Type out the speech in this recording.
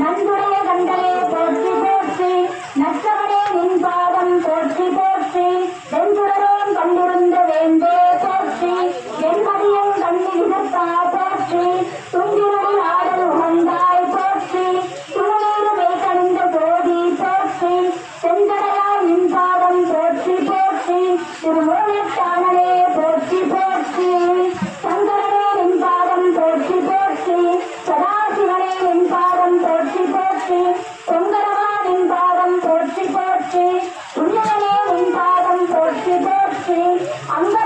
நண்புடைய கண்டலே போற்றி போற்றி. நற்றவனே நின் பாதம் போற்றி போற்றி. செஞ்சுடரோம் கண்டிருந்த வேண்டே போற்றி. என்பதியம் கண்டு இதற்கா போற்றி. துஞ்சிருடன் ஆடல் உகந்தாய் போற்றி. துணநீருமே கண்ட போதி போற்றி. செஞ்சடையார் நின் பாதம் போற்றி போற்றி. திருமண போற்றி